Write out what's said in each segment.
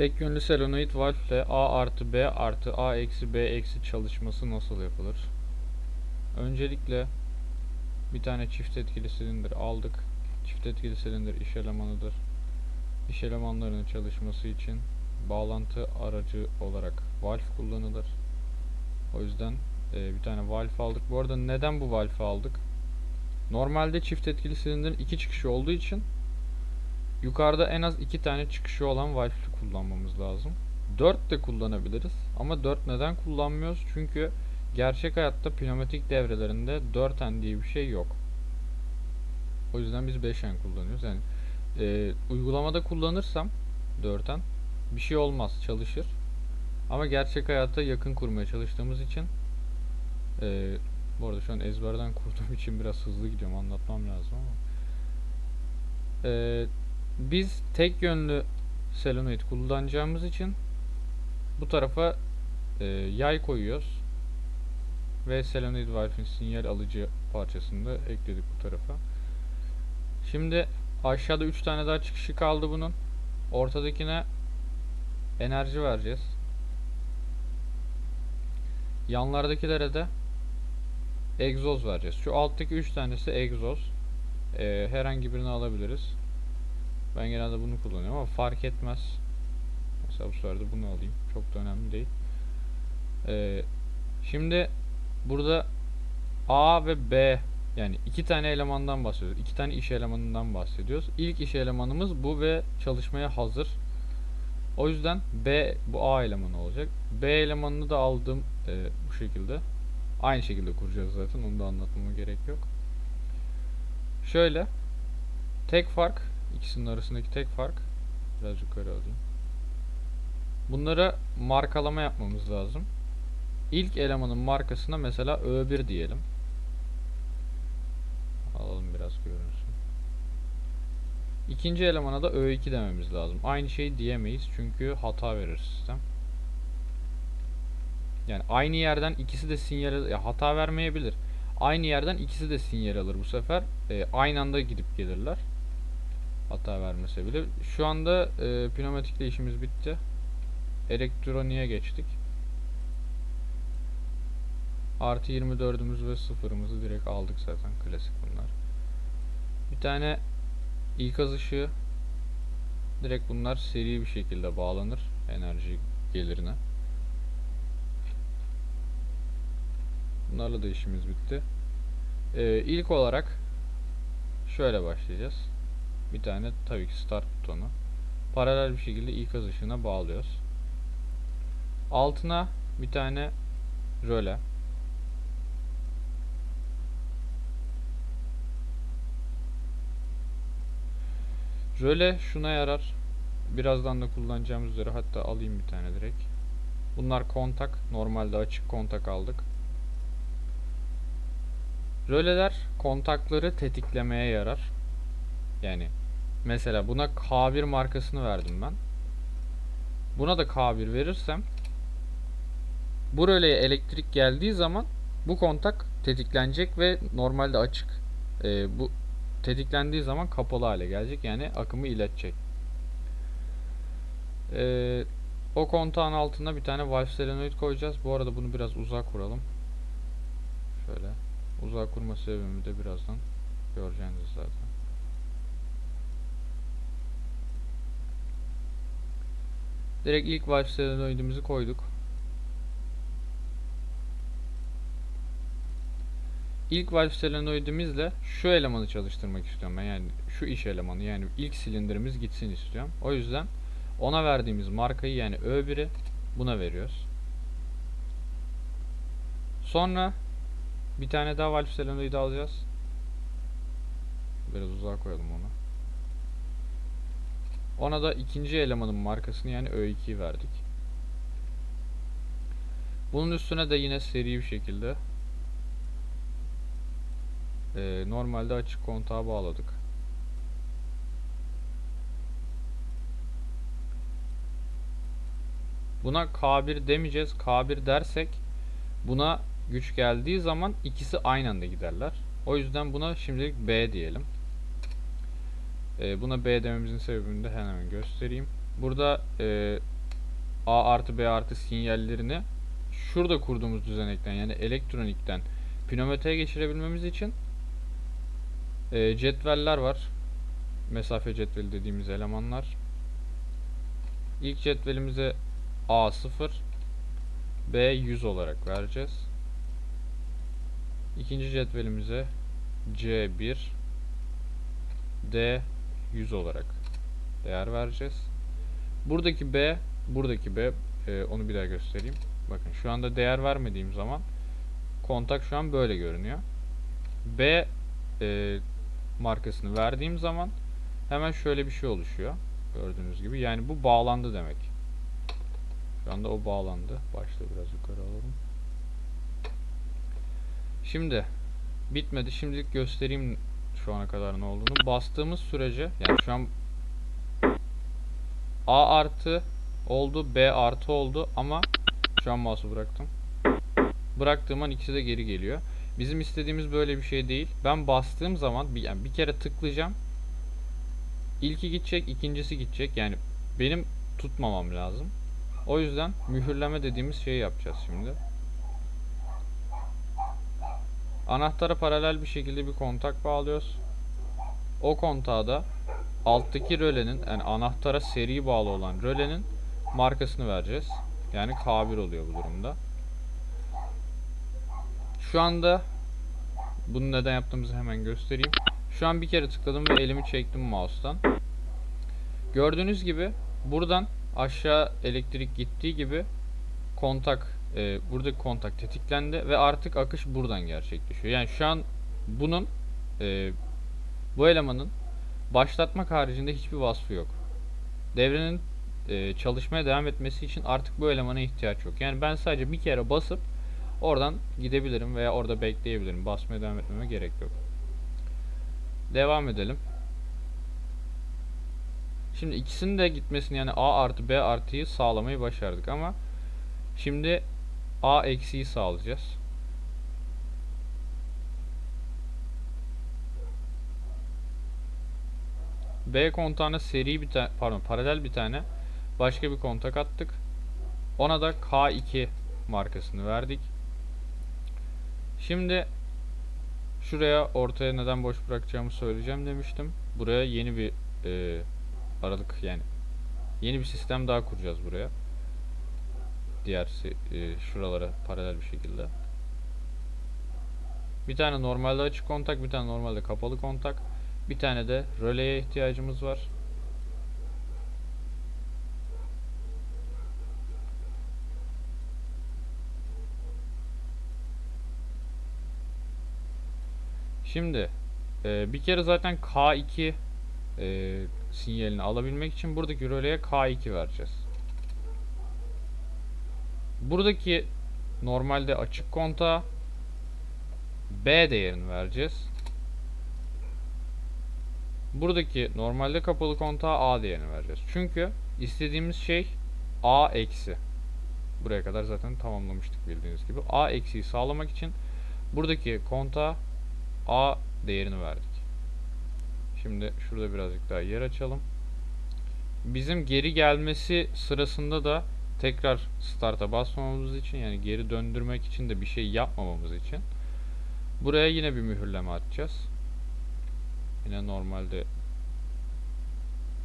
Tek yönlü solenoid valve ile A artı B artı A eksi B eksi çalışması nasıl yapılır? Öncelikle bir tane çift etkili silindir aldık. Çift etkili silindir iş elemanıdır. İş elemanlarının çalışması için bağlantı aracı olarak valve kullanılır. O yüzden e, bir tane valve aldık. Bu arada neden bu valve aldık? Normalde çift etkili silindirin iki çıkışı olduğu için yukarıda en az iki tane çıkışı olan valve'li kullanmamız lazım. 4 de kullanabiliriz ama 4 neden kullanmıyoruz? Çünkü gerçek hayatta pneumatik devrelerinde 4N diye bir şey yok. O yüzden biz 5N kullanıyoruz. Yani e, uygulamada kullanırsam 4N bir şey olmaz, çalışır. Ama gerçek hayata yakın kurmaya çalıştığımız için e, bu arada şu an ezberden kurduğum için biraz hızlı gidiyorum anlatmam lazım ama e, biz tek yönlü solenoid kullanacağımız için bu tarafa e, yay koyuyoruz ve solenoid valve'in sinyal alıcı parçasını da ekledik bu tarafa. Şimdi aşağıda 3 tane daha çıkışı kaldı bunun. Ortadakine enerji vereceğiz. Yanlardakilere de egzoz vereceğiz. Şu alttaki 3 tanesi egzoz. Ee, herhangi birini alabiliriz. Ben genelde bunu kullanıyorum ama fark etmez. Mesela bu sefer de bunu alayım. Çok da önemli değil. Ee, şimdi burada A ve B yani iki tane elemandan bahsediyoruz. İki tane iş elemanından bahsediyoruz. İlk iş elemanımız bu ve çalışmaya hazır. O yüzden B bu A elemanı olacak. B elemanını da aldım e, bu şekilde. Aynı şekilde kuracağız zaten. Onu da anlatmama gerek yok. Şöyle tek fark ikisinin arasındaki tek fark biraz yukarı alayım. Bunlara markalama yapmamız lazım. İlk elemanın markasına mesela Ö1 diyelim. Alalım biraz görünsün. İkinci elemana da Ö2 dememiz lazım. Aynı şeyi diyemeyiz çünkü hata verir sistem. Yani aynı yerden ikisi de sinyal ya hata vermeyebilir. Aynı yerden ikisi de sinyal alır bu sefer. E, aynı anda gidip gelirler. Hata vermese bile. Şu anda e, pneumatikle işimiz bitti. Elektroniğe geçtik. Artı 24'ümüz ve sıfırımızı direkt aldık zaten. Klasik bunlar. Bir tane ikaz ışığı. Direkt bunlar seri bir şekilde bağlanır. Enerji gelirine. Bunlarla da işimiz bitti. Ee, ilk olarak şöyle başlayacağız. Bir tane tabii ki start butonu. Paralel bir şekilde ikaz ışığına bağlıyoruz. Altına bir tane röle. Röle şuna yarar. Birazdan da kullanacağımız üzere hatta alayım bir tane direkt. Bunlar kontak. Normalde açık kontak aldık. Röleler kontakları tetiklemeye yarar. Yani mesela buna K1 markasını verdim ben. Buna da K1 verirsem bu röleye elektrik geldiği zaman bu kontak tetiklenecek ve normalde açık. Ee, bu tetiklendiği zaman kapalı hale gelecek. Yani akımı iletecek. Ee, o kontağın altına bir tane valve solenoid koyacağız. Bu arada bunu biraz uzak kuralım. Şöyle. Uzak kurma sebebimi de birazdan göreceğiniz zaten. Direkt ilk valve solenoidimizi koyduk. İlk valve solenoidimizle şu elemanı çalıştırmak istiyorum ben yani şu iş elemanı yani ilk silindirimiz gitsin istiyorum. O yüzden ona verdiğimiz markayı yani Ö1'i buna veriyoruz. Sonra bir tane daha valve solenoid alacağız. Biraz uzağa koyalım onu. Ona da ikinci elemanın markasını yani Ö2'yi verdik. Bunun üstüne de yine seri bir şekilde e, normalde açık kontağa bağladık. Buna K1 demeyeceğiz. K1 dersek buna güç geldiği zaman ikisi aynı anda giderler. O yüzden buna şimdilik B diyelim. Ee, buna B dememizin sebebini de hemen göstereyim. Burada e, A artı B artı sinyallerini şurada kurduğumuz düzenekten yani elektronikten pinometreye geçirebilmemiz için e, cetveller var. Mesafe cetveli dediğimiz elemanlar. İlk cetvelimize A0 B100 olarak vereceğiz. İkinci cetvelimize C1 D100 olarak değer vereceğiz. Buradaki B, buradaki B e, onu bir daha göstereyim. Bakın şu anda değer vermediğim zaman kontak şu an böyle görünüyor. B e, markasını verdiğim zaman hemen şöyle bir şey oluşuyor. Gördüğünüz gibi. Yani bu bağlandı demek. Şu anda o bağlandı. Başta biraz yukarı alalım. Şimdi bitmedi. Şimdilik göstereyim şu ana kadar ne olduğunu. Bastığımız sürece yani şu an A artı oldu, B artı oldu ama şu an mouse'u bıraktım. Bıraktığım an ikisi de geri geliyor. Bizim istediğimiz böyle bir şey değil. Ben bastığım zaman bir, yani bir kere tıklayacağım. İlki gidecek, ikincisi gidecek. Yani benim tutmamam lazım. O yüzden mühürleme dediğimiz şeyi yapacağız şimdi. Anahtara paralel bir şekilde bir kontak bağlıyoruz. O kontağa da alttaki rölenin yani anahtara seri bağlı olan rölenin markasını vereceğiz. Yani K1 oluyor bu durumda. Şu anda bunu neden yaptığımızı hemen göstereyim. Şu an bir kere tıkladım ve elimi çektim mouse'tan. Gördüğünüz gibi buradan aşağı elektrik gittiği gibi kontak e, buradaki kontak tetiklendi ve artık akış buradan gerçekleşiyor. Yani şu an bunun e, bu elemanın başlatmak haricinde hiçbir vasfı yok. Devrenin e, çalışmaya devam etmesi için artık bu elemana ihtiyaç yok. Yani ben sadece bir kere basıp oradan gidebilirim veya orada bekleyebilirim. Basmaya devam etmeme gerek yok. Devam edelim. Şimdi ikisinin de gitmesini yani A artı B artıyı sağlamayı başardık ama şimdi A eksiği sağlayacağız. B kontağına seri bir tane pardon paralel bir tane başka bir kontak attık. Ona da K2 markasını verdik. Şimdi şuraya ortaya neden boş bırakacağımı söyleyeceğim demiştim. Buraya yeni bir e, aralık yani yeni bir sistem daha kuracağız buraya. Diğer e, şuralara paralel bir şekilde. Bir tane normalde açık kontak, bir tane normalde kapalı kontak. Bir tane de röleye ihtiyacımız var. Şimdi e, bir kere zaten K2 e, sinyalini alabilmek için buradaki röleye K2 vereceğiz. Buradaki normalde açık kontağa B değerini vereceğiz. Buradaki normalde kapalı kontağa A değerini vereceğiz. Çünkü istediğimiz şey A eksi. Buraya kadar zaten tamamlamıştık bildiğiniz gibi. A eksiyi sağlamak için buradaki kontağa A değerini verdik. Şimdi şurada birazcık daha yer açalım. Bizim geri gelmesi sırasında da tekrar start'a basmamamız için yani geri döndürmek için de bir şey yapmamamız için buraya yine bir mühürleme atacağız. Yine normalde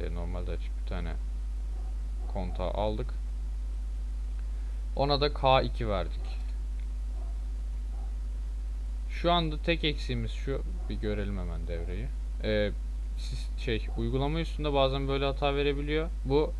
e, normalde açıp bir tane kontağı aldık. Ona da K2 verdik. Şu anda tek eksiğimiz şu. Bir görelim hemen devreyi. Ee, şey uygulama üstünde bazen böyle hata verebiliyor. Bu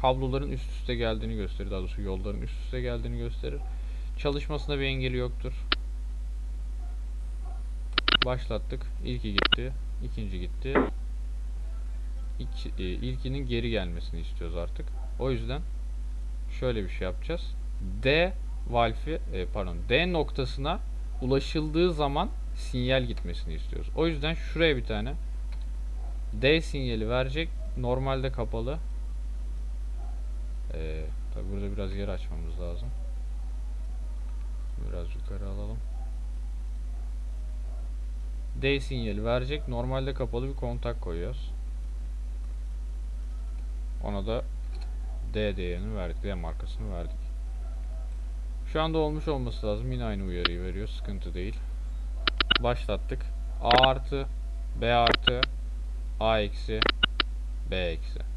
kabloların üst üste geldiğini gösterir. Daha doğrusu yolların üst üste geldiğini gösterir. Çalışmasında bir engeli yoktur. Başlattık. İlki gitti. ikinci gitti. İki, e, ilkinin geri gelmesini istiyoruz artık. O yüzden şöyle bir şey yapacağız. D valfi e, pardon D noktasına ulaşıldığı zaman sinyal gitmesini istiyoruz. O yüzden şuraya bir tane D sinyali verecek. Normalde kapalı. Ee, tabi burada biraz yer açmamız lazım. Biraz yukarı alalım. D sinyali verecek. Normalde kapalı bir kontak koyuyoruz. Ona da D değerini verdik. D markasını verdik. Şu anda olmuş olması lazım. Yine aynı uyarıyı veriyor. Sıkıntı değil. Başlattık. A artı B artı A eksi B eksi.